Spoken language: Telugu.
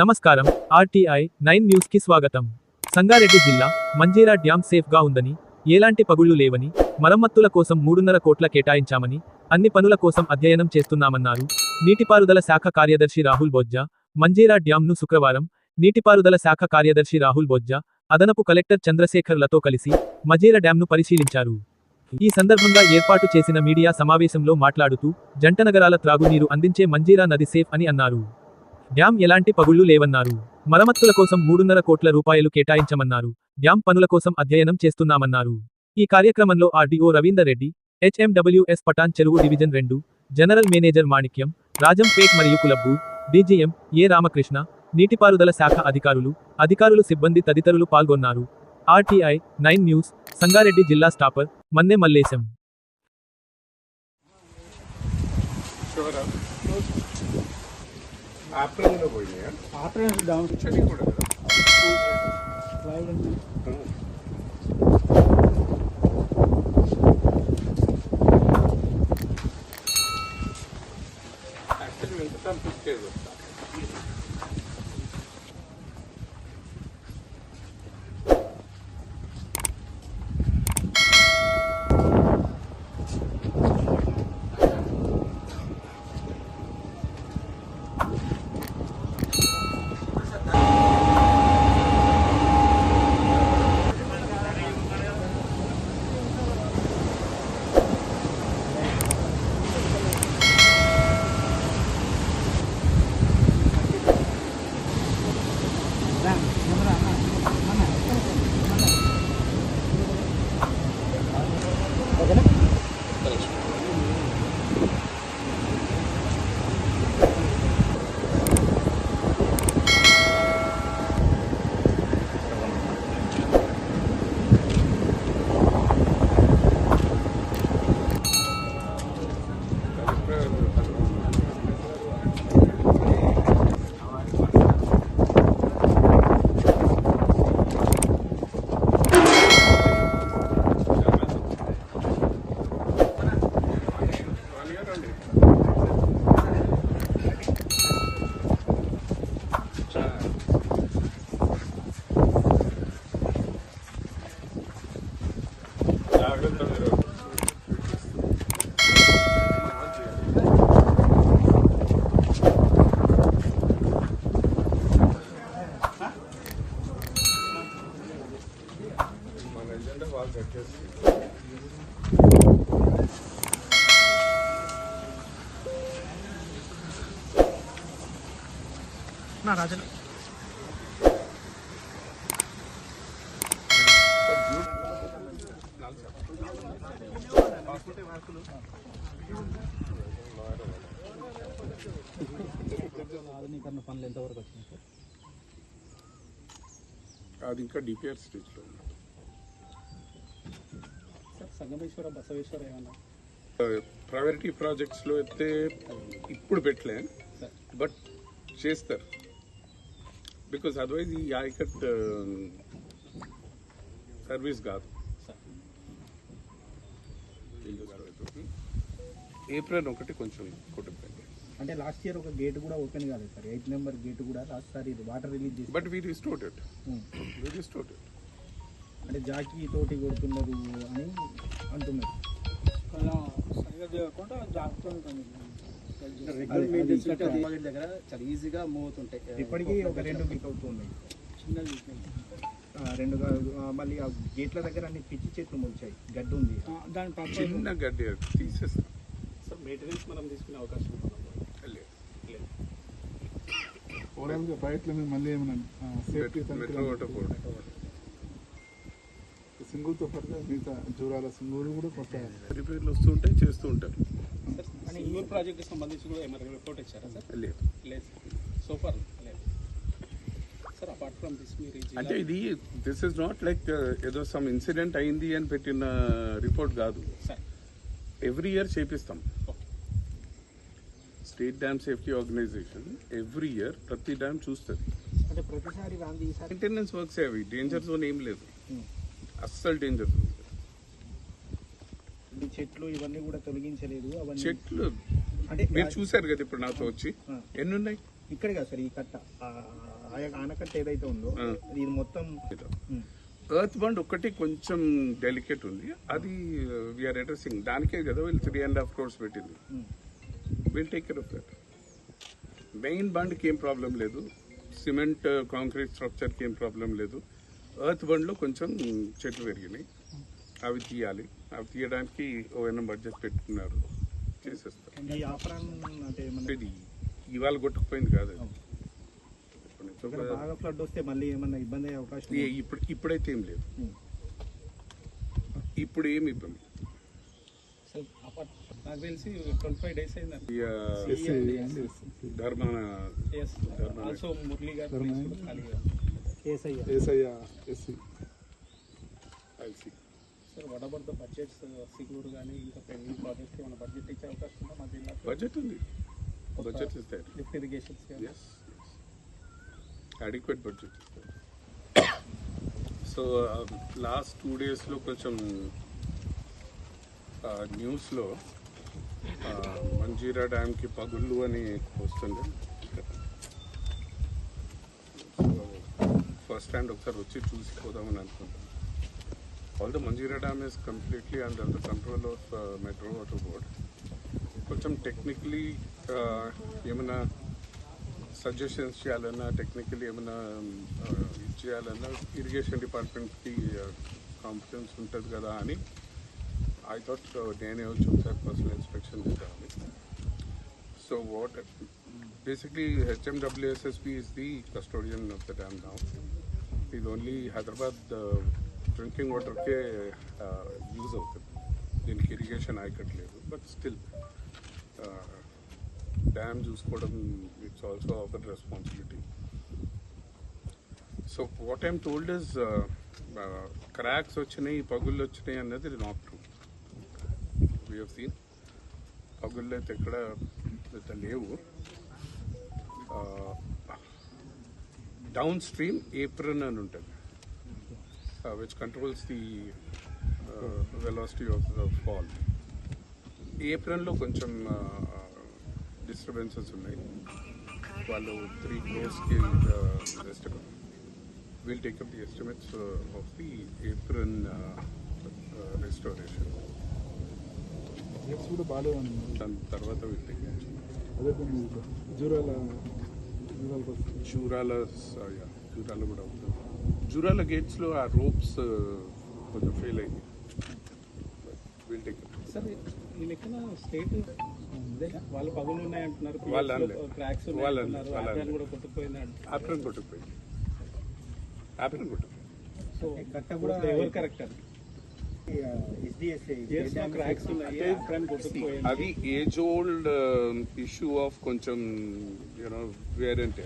నమస్కారం. ఆర్టీఐ నైన్ న్యూస్కి స్వాగతం. సంగారెడ్డి జిల్లా మంజీరా డ్యాం సేఫ్గా ఉందని ఎలాంటి పగుళ్ళు లేవని మరమ్మత్తుల కోసం మూడున్నర కోట్ల కేటాయించామని అన్ని పనుల కోసం అధ్యయనం చేస్తున్నామన్నారు. నీటిపారుదల శాఖ కార్యదర్శి రాహుల్ బొజ్జా మంజీరా డ్యాంను శుక్రవారం నీటిపారుదల శాఖ కార్యదర్శి రాహుల్ బొజ్జా అదనపు కలెక్టర్ చంద్రశేఖర్లతో కలిసి మజీరా డ్యాంను పరిశీలించారు. ఈ సందర్భంగా ఏర్పాటు చేసిన మీడియా సమావేశంలో మాట్లాడుతూ జంట నగరాల త్రాగునీరు అందించే మంజీరా నది సేఫ్ అని అన్నారు. డ్యాం ఎలాంటి పగుళ్ళు లేవన్నారు. మరమ్మతుల కోసం మూడున్నర కోట్ల రూపాయలు కేటాయించమన్నారు. డ్యాం పనుల కోసం అధ్యయనం చేస్తున్నామన్నారు. ఈ కార్యక్రమంలో RDO Ravinder Reddy HMWS Patancheru division రెండు జనరల్ మేనేజర్ మాణిక్యం రాజంపేట్ మరియు కులబ్బూర్ డీజీఎం ఏ రామకృష్ణ నీటిపారుదల శాఖ అధికారులు అధికారులు సిబ్బంది తదితరులు పాల్గొన్నారు. ఆర్టీఐ నైన్ న్యూస్ సంగారెడ్డి జిల్లా స్టాపర్ మన్నె మల్లేశం. ఆప్రిల్లో పోయినాయా? ఆపరేషన్ డౌన్ చలి కూడా కదా. యాక్చువల్లీ వెంకటరామ్ తీసుకేది వస్తా? ఎజెండా వాళ్ళు కట్టేసి నా రాజన ఆధునీకరణ పనులు ఎంతవరకు వచ్చినాయి సార్ అది ఇంకా డిపిఆర్ స్టేజ్లో ఉంది. సంగమేశ్వర బసవేశ్వర ఏమన్నా? ప్రయారిటీ ప్రాజెక్ట్స్లో అయితే ఇప్పుడు పెట్టలే బట్ చేస్తారు. బికాస్ అదర్వైజ్ ఈ ఆయకట్ సర్వీస్ కాదు. ఏప్రిల్ ఒకటి కొంచెం అంటే లాస్ట్ ఇయర్ ఒక గేట్ కూడా ఓపెన్ కాలేదు సార్ ఎయిట్ నెంబర్ గేట్ కూడా లాస్ట్ సారి ఇది వాటర్ రిలీజ్ చేసి but we restored it we restored it అంటే జాకీ తోటి కొడుతున్నారు అని అంటున్నారు. సరిగా చేయకుండా దగ్గర చాలా ఈజీగా మూవ్ అవుతుంటాయి. ఇప్పటికీ ఒక రెండు వీక్ అవుతుంది చిన్నది రెండు మళ్ళీ ఆ గేట్ల దగ్గర అన్ని పిచ్చి చెట్లు మొలిచాయి గడ్డి ఉంది. దాని చిన్న గడ్డి తీసేస్తాం. సార్ మెయింటెనెన్స్ మనం తీసుకునే అవకాశం లేదు. మళ్ళీ ఏమైనా సేఫ్టీ సింగూరుతో పాటుగా మిగతా జూరాల సింగూరు కూడా కొత్త రిపేర్లు వస్తుంటాయి చేస్తూ ఉంటారు. అని ఇంగూరు ప్రాజెక్ట్ సంబంధించి కూడా ఏమైనా రిపోర్ట్ ఇచ్చారా సార్? లేదు. లేదు. సోఫర్ లేదు. సార్ అపార్ట్ ఫ్రమ్ దిస్ మీరు ఈ అంటే ఇది దిస్ ఇస్ నాట్ లైక్ ఏదో సమ్ ఇన్సిడెంట్ అయింది అని పెట్టిన రిపోర్ట్ కాదు. సార్ ఎవ్రీ ఇయర్ చేపిస్తాం. State dam safety organisation every year ప్రతి డ్యామ్ చూస్తుంది మెయింటెనెన్స్ వర్క్స్ అవి. డేంజర్ జోన్ ఏం లేదు. అస్సలు డేంజర్ చెట్లు ఇవన్నీ కూడా తొలగించలేదు అవన్నీ చెట్లు అంటే మీరు చూసారు కదా ఇప్పుడు నాతో వచ్చి. ఎన్ని ఉన్నాయి ఇక్కడ కదా సార్ ఈ కట్ట. ఆనకట్ట ఏదైతే ఉందో. ఇది మొత్తం. ఎర్త్ బండ్ ఒకటి కొంచెం డెలికేట్ ఉంది. అది వీఆర్ అడ్రసింగ్ దానికే కదా వీళ్ళు త్రీ అండ్ హాఫ్ క్రోర్స్ పెట్టింది. Will take care of that main బండ్కి ఏం ప్రాబ్లం లేదు. సిమెంట్ కాంక్రీట్ స్ట్రక్చర్కి ఏం ప్రాబ్లం లేదు. ఎర్త్ బండ్లో కొంచెం చెట్లు పెరిగినాయి. అవి తీయాలి. అవి తీయడానికి ఓఎన్ఎం బడ్జెట్ పెట్టుకున్నారు. చేసేస్తారు. ఇది ఇవాళ కొట్టుకుపోయింది కాదు ఫ్లడ్ వస్తే మళ్ళీ ఏమన్నా ఇబ్బంది అయ్యే అవకాశం ఇప్పుడు ఇప్పుడైతే ఏం లేదు. ఇప్పుడు ఏమి ఇబ్బంది. నాకు తెలిసి ట్వంటీ ఫైవ్ డేస్ అయింది ఈ, ఆ, ఎస్సీ అండి, SC. Dharma also Murali garu Esayya. SE I see sir what about the budgets Singur కానీ ఇంకా పెండింగ్ ప్రాజెక్ట్స్ ఏమైనా బడ్జెట్ ఇచ్చే అవకాశం ఉందా మా జిల్లా బడ్జెట్ ఉంది. Budget is there lift irrigations as adequate budget so last two డేస్లో కొంచెం న్యూస్లో మంజీరా డ్యామ్కి పగుళ్ళు అని వస్తుంది ఫస్ట్ హ్యాండ్ ఒకసారి వచ్చి చూసిపోదామని అనుకుంటాను all the Manjira dam is completely under the control of metro water board కొంచెం టెక్నికలీ ఏమైనా సజెషన్స్ చేయాలన్నా టెక్నికల్ ఏమైనా ఆ, ఇది చేయాలన్నా ఇరిగేషన్ డిపార్ట్మెంట్కి కాంపిటెన్స్ ఉంటుంది కదా అని ఐ థాట్ నేనే వచ్చి ఒకసారి పర్సనల్ ఇన్స్పెక్షన్ చేద్దామని. So what basically HMWSSB is the custodian of the dam now ఇది ఓన్లీ హైదరాబాద్ డ్రింకింగ్ వాటర్కే యూజ్ అవుతుంది దీనికి ఇరిగేషన్ ఆయకట్లేదు బట్ స్టిల్ డ్యామ్ చూసుకోవడం it's also our responsibility so what I'm told is cracks వచ్చినాయి పగుళ్ళు వచ్చినాయి అన్నది not true we have seen పగుళ్ళు అయితే ఎక్కడ అయితే లేవు డౌన్ స్ట్రీమ్ ఏప్రిన్ అని ఉంటుంది. Which controls the velocity of the fall ఏప్రిల్లో కొంచెం డిస్టర్బెన్సెస్ ఉన్నాయి. వాళ్ళు three క్రోర్స్కి estimate will take up the estimates of the apron restoration కూడా బాగాలేవని దాని తర్వాత విల్ టేక్ అదే కొన్ని జూరాల జూరాల కూడా అవుతుంది జూరాల గేట్స్లో ఆ రోప్స్ కొంచెం ఫెయిల్ అయింది సార్ ఈ లెక్కన స్టేట్ వాళ్ళు పగులు ఉన్నాయి అంటున్నారు. కూడా కొట్టుకుపోయింది అంటున్నారు. యాప్రన్ కొట్టుకుపోయింది. యాప్రన్ కొట్టుకుపోయింది. సో కట్ట కూడా ఎవరు కరెక్ట్ అది ఏజ్ ఓల్డ్ ఇష్యూ ఆఫ్ కొంచెం యూనో వేర్ అండ్